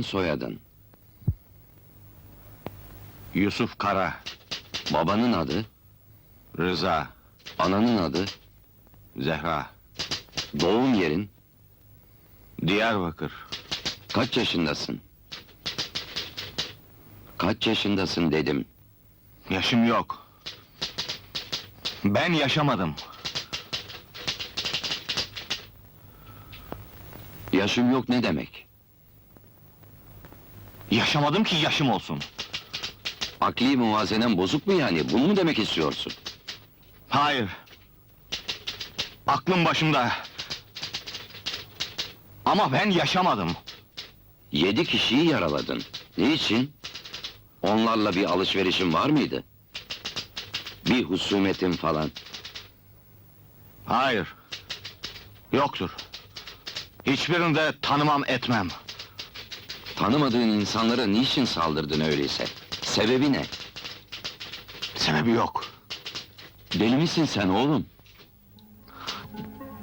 soyadın, Yusuf Kara, babanın adı, Rıza, ananın adı, Zehra, doğum yerin, Diyarbakır. kaç yaşındasın? Kaç yaşındasın dedim. Yaşım yok. Ben yaşamadım. Yaşım yok ne demek? Yaşamadım ki yaşım olsun. Akli muvazenen bozuk mu yani? Bunu mu demek istiyorsun? Hayır. Aklım başımda. Ama ben yaşamadım. Yedi kişiyi yaraladın. Niçin? Onlarla bir alışverişin var mıydı? Bir husumetin falan. Hayır. Yoktur. Hiçbirini de tanımam etmem. Tanımadığın insanlara niçin saldırdın öyleyse? Sebebi ne? Sebebi yok. Deli misin sen oğlum?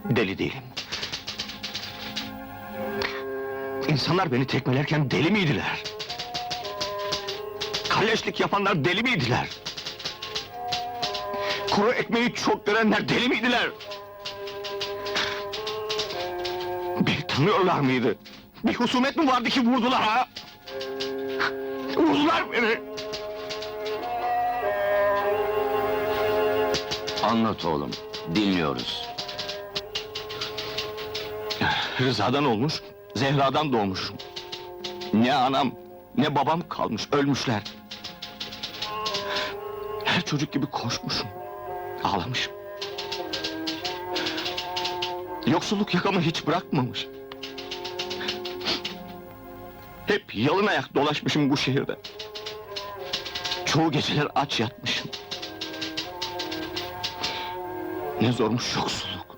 Deli değilim. İnsanlar beni tekmelerken deli miydiler? Kalleşlik yapanlar deli miydiler? Kuru ekmeği çok görenler deli miydiler? Beni tanıyorlar mıydı? Bir husumet mi vardı ki vurdular ha? Vurdular beni! Anlat oğlum, dinliyoruz. Rıza'dan olmuş, Zehra'dan doğmuş. Ne anam, ne babam kalmış, ölmüşler. Her çocuk gibi koşmuşum, ağlamışım. Yoksulluk yakamı hiç bırakmamış. Hep yalın ayak dolaşmışım bu şehirde. Çoğu geceler aç yatmışım. Ne zormuş yoksulluk.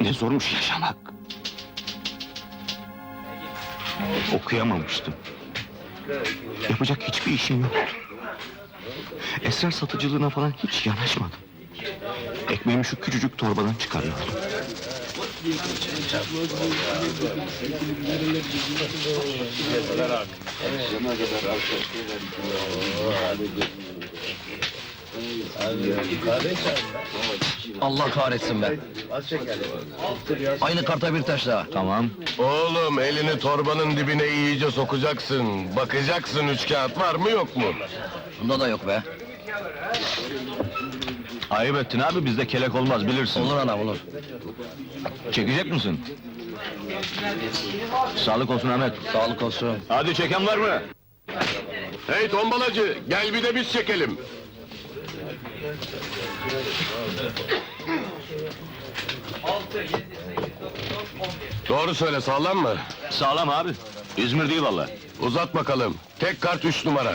Ne zormuş yaşamak. Okuyamamıştım. Yapacak hiçbir işim yoktu. Esrar satıcılığına falan hiç yanaşmadım. Ekmeğimi şu küçücük torbadan çıkarıyordum. Allah kahretsin be. Aynı karta bir taş daha. Tamam. Oğlum elini torbanın dibine iyice sokacaksın. Bakacaksın üç kağıt var mı yok mu? Bunda da yok be. Ayıp ettin abi bizde kelek olmaz bilirsin. Olur anam olur. Çekecek misin? Sağlık olsun Ahmet. Sağlık olsun. Hadi çeken var mı? Hey tombalacı gel bir de biz çekelim. Doğru söyle sağlam mı? Sağlam abi. İzmir değil valla. Uzat bakalım. Tek kart üç numara.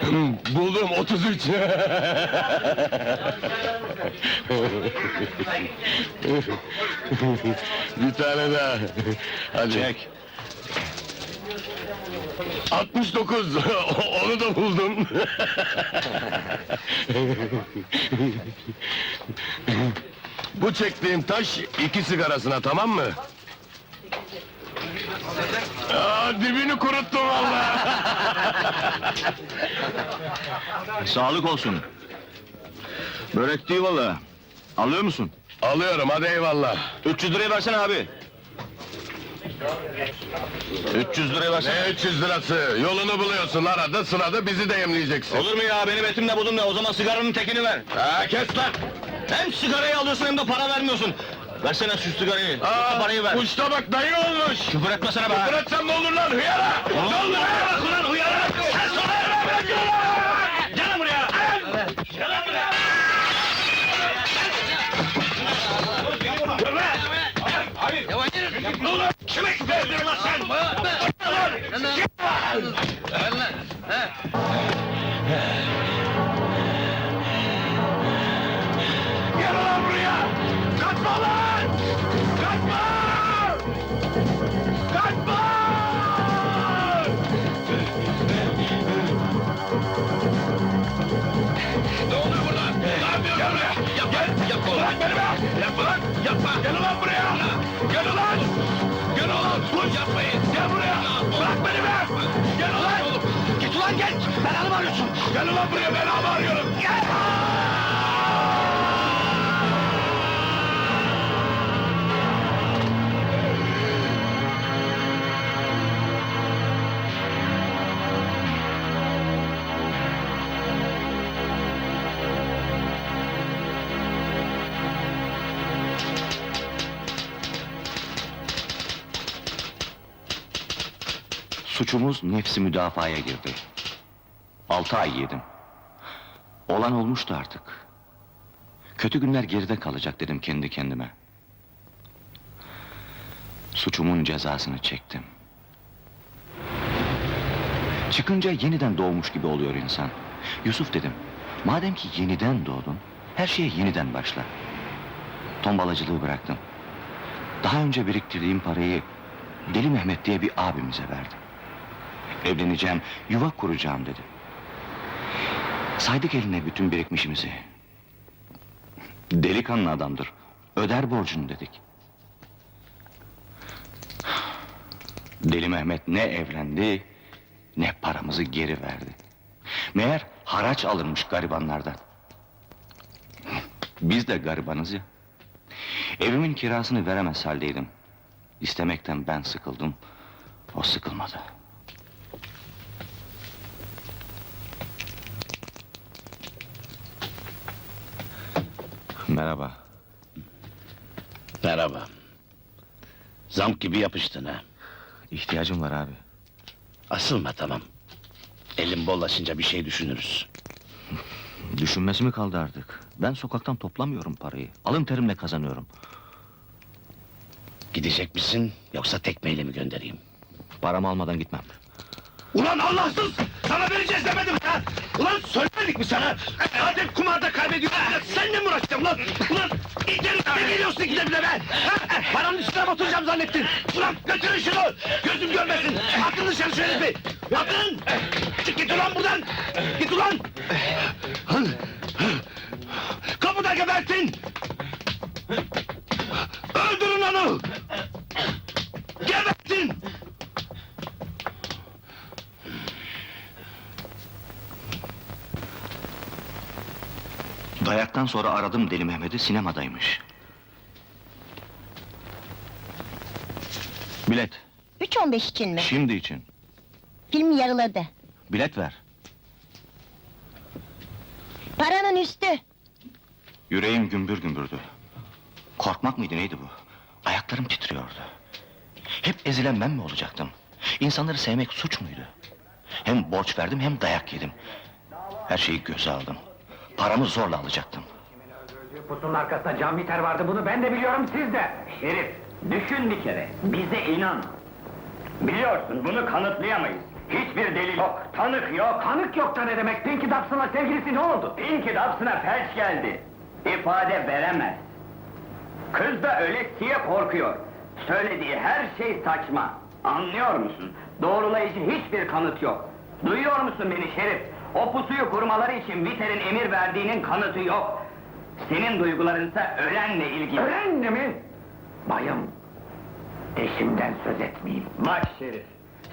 Hmm, Buldum 33. bir tane daha. Hadi. Çek. 69. Onu da buldum. Bu çektiğim taş iki sigarasına tamam mı? Aa, dibini kuruttum vallahi. Sağlık olsun. Börek değil valla. Alıyor musun? Alıyorum hadi eyvallah. 300 lirayı versene abi. 300 lirayı versene. Ne 300 lirası? Yolunu buluyorsun arada sırada bizi de yemleyeceksin. Olur mu ya benim etim de budum ne? O zaman sigaranın tekini ver. Ha kes lan! Hem sigarayı alıyorsun hem de para vermiyorsun. Versene şu sigarayı. Yoksa parayı ver. Uçta bak dayı olmuş. Küfür etmesene be. Bıraksam ne olur lan hıyara? Ne olur? Bırak ulan hıyara! Sen sonra eve bırakıyorsun! Gel buraya! Gel lan buraya! Ulan kime küfür ediyorsun lan sen? Gel Gel ulan buraya belamı arıyorum! Gel! Suçumuz nefsi müdafaya girdi. Altı ay yedim. Olan olmuştu artık. Kötü günler geride kalacak dedim kendi kendime. Suçumun cezasını çektim. Çıkınca yeniden doğmuş gibi oluyor insan. Yusuf dedim, madem ki yeniden doğdun, her şeye yeniden başla. Tombalacılığı bıraktım. Daha önce biriktirdiğim parayı Deli Mehmet diye bir abimize verdim. Evleneceğim, yuva kuracağım dedi. Saydık eline bütün birikmişimizi. Delikanlı adamdır. Öder borcunu dedik. Deli Mehmet ne evlendi, ne paramızı geri verdi. Meğer haraç alınmış garibanlardan. Biz de garibanız ya. Evimin kirasını veremez haldeydim. İstemekten ben sıkıldım, o sıkılmadı. Merhaba. Merhaba. Zamp gibi yapıştın ha. İhtiyacım var abi. Asılma tamam. Elim bollaşınca bir şey düşünürüz. Düşünmesi mi kaldı artık? Ben sokaktan toplamıyorum parayı. Alın terimle kazanıyorum. Gidecek misin yoksa tekmeyle mi göndereyim? Paramı almadan gitmem. Ulan Allahsız! Sana vereceğiz demedim ha! Ulan söylemedik mi sana? Adem kumarda kaybediyor. Seninle mi uğraşacağım lan? Ulan içeri ne geliyorsun ikide bile be? Ha? Paranın üstüne mi oturacağım zannettin? Ulan götürün şunu! Gözüm görmesin! Atın dışarı şu herifi! Atın! Çık git ulan buradan! Git ulan! Kapıda gebertin! Dayaktan sonra aradım Deli Mehmet'i sinemadaymış. Bilet, 3.15 için mi? şimdi için. Film yarıladı. Bilet ver. Paranın üstü. Yüreğim gümbür gümbürdü. Korkmak mıydı neydi bu? Ayaklarım titriyordu. Hep ezilen ben mi olacaktım? İnsanları sevmek suç muydu? Hem borç verdim hem dayak yedim. Her şeyi göze aldım. Paramı zorla alacaktım. Pusunun arkasında can biter vardı bunu ben de biliyorum siz de. Şerif düşün bir kere bize inan. Biliyorsun bunu kanıtlayamayız. Hiçbir delil yok, tanık yok. Tanık yok da ne demek? Pinky Dobson'la sevgilisi ne oldu? Pinky Dobson'a felç geldi. İfade veremez. Kız da ölesiye korkuyor. Söylediği her şey saçma. Anlıyor musun? Doğrulayıcı hiçbir kanıt yok. Duyuyor musun beni Şerif? O pusuyu kurmaları için Viter'in emir verdiğinin kanıtı yok. Senin duygularınsa ölenle ilgili. Ölenle mi? Bayım, eşimden söz etmeyeyim. Bak Şerif,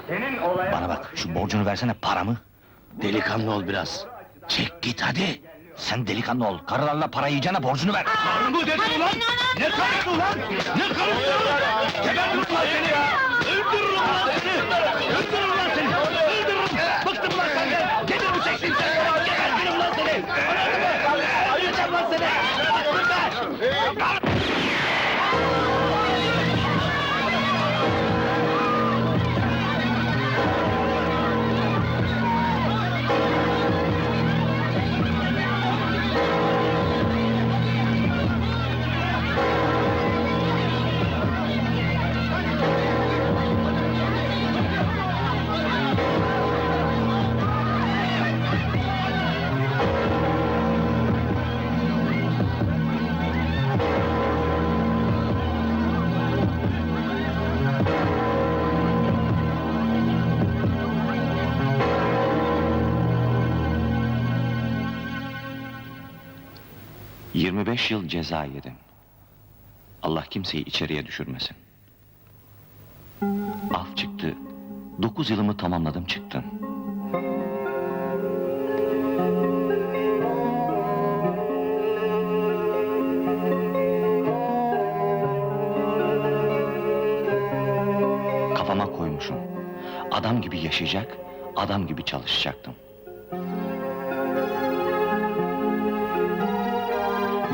senin olaya... Bana bak, şu borcunu versene paramı. Delikanlı ol biraz. Çek git hadi. Sen delikanlı ol. Karılarla para yiyeceğine borcunu ver. Karın bu dedi ulan! Ne karısı ulan? Ne karısı ulan? Gebertin ulan seni ya! 25 yıl ceza yedim. Allah kimseyi içeriye düşürmesin. Af çıktı. 9 yılımı tamamladım çıktım. Kafama koymuşum. Adam gibi yaşayacak, adam gibi çalışacaktım.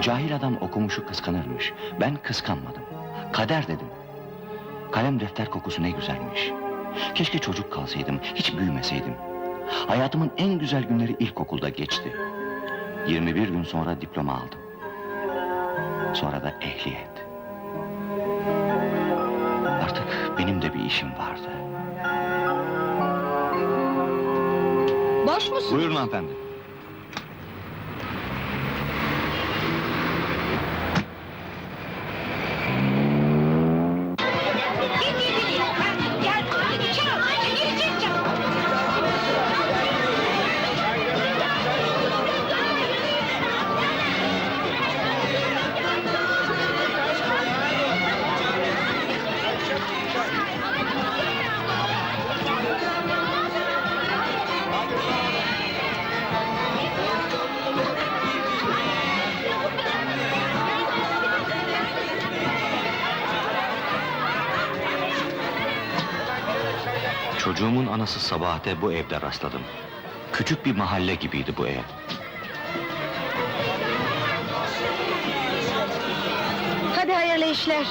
Cahil adam okumuşu kıskanırmış. Ben kıskanmadım. Kader dedim. Kalem defter kokusu ne güzelmiş. Keşke çocuk kalsaydım, hiç büyümeseydim. Hayatımın en güzel günleri ilkokulda geçti. 21 gün sonra diploma aldım. Sonra da ehliyet. Artık benim de bir işim vardı. Boş musun? Buyurun hanımefendi. Çocuğumun anası Sabahat'e bu evde rastladım. Küçük bir mahalle gibiydi bu ev. Hadi hayırlı işler.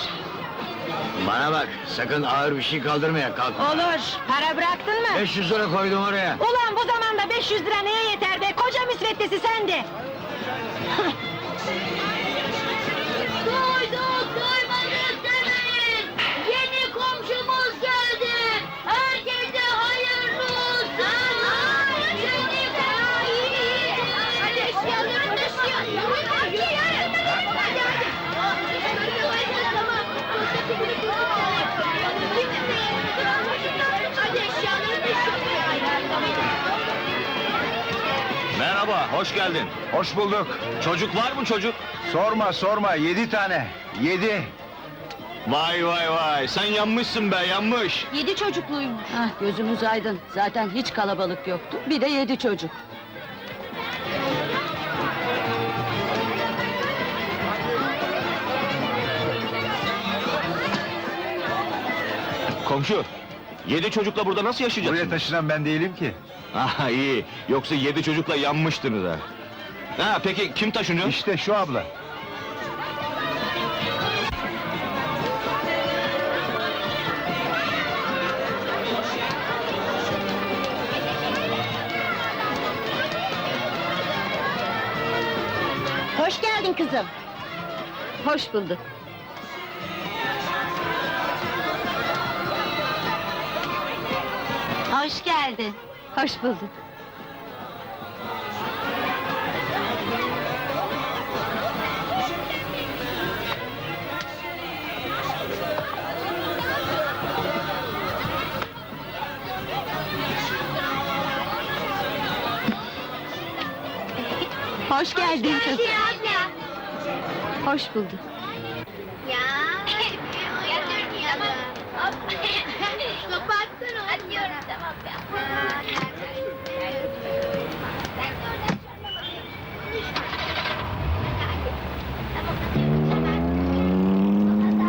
Bana bak, sakın ağır bir şey kaldırmaya kalkma. Olur. Para bıraktın mı? 500 lira koydum oraya. Ulan bu zamanda 500 lira neye yeter be? Koca müsveddesi sende duymadık demeyin. Yeni komşumuz geldi. Herkese hayırlı olsun. Yeni ferahi. Hadi eşyalarını taşıyın. Hadi hadi. Hadi hadi. Hadi eşyalarını taşıyın. Merhaba, hoş geldin. Hoş bulduk. Çocuk var mı çocuk? Sorma sorma, yedi tane. Yedi. Vay vay vay, sen yanmışsın be, yanmış. Yedi çocukluymuş. Ah gözümüz aydın. Zaten hiç kalabalık yoktu. Bir de yedi çocuk. Komşu, yedi çocukla burada nasıl yaşayacaksın? Buraya taşınan ben değilim ki. Aha iyi, yoksa yedi çocukla yanmıştınız ha. Ha peki kim taşınıyor? İşte şu abla. Hoş geldin kızım. Hoş bulduk. Hoş geldin. Hoş bulduk. Hoş geldin anne. Hoş bulduk.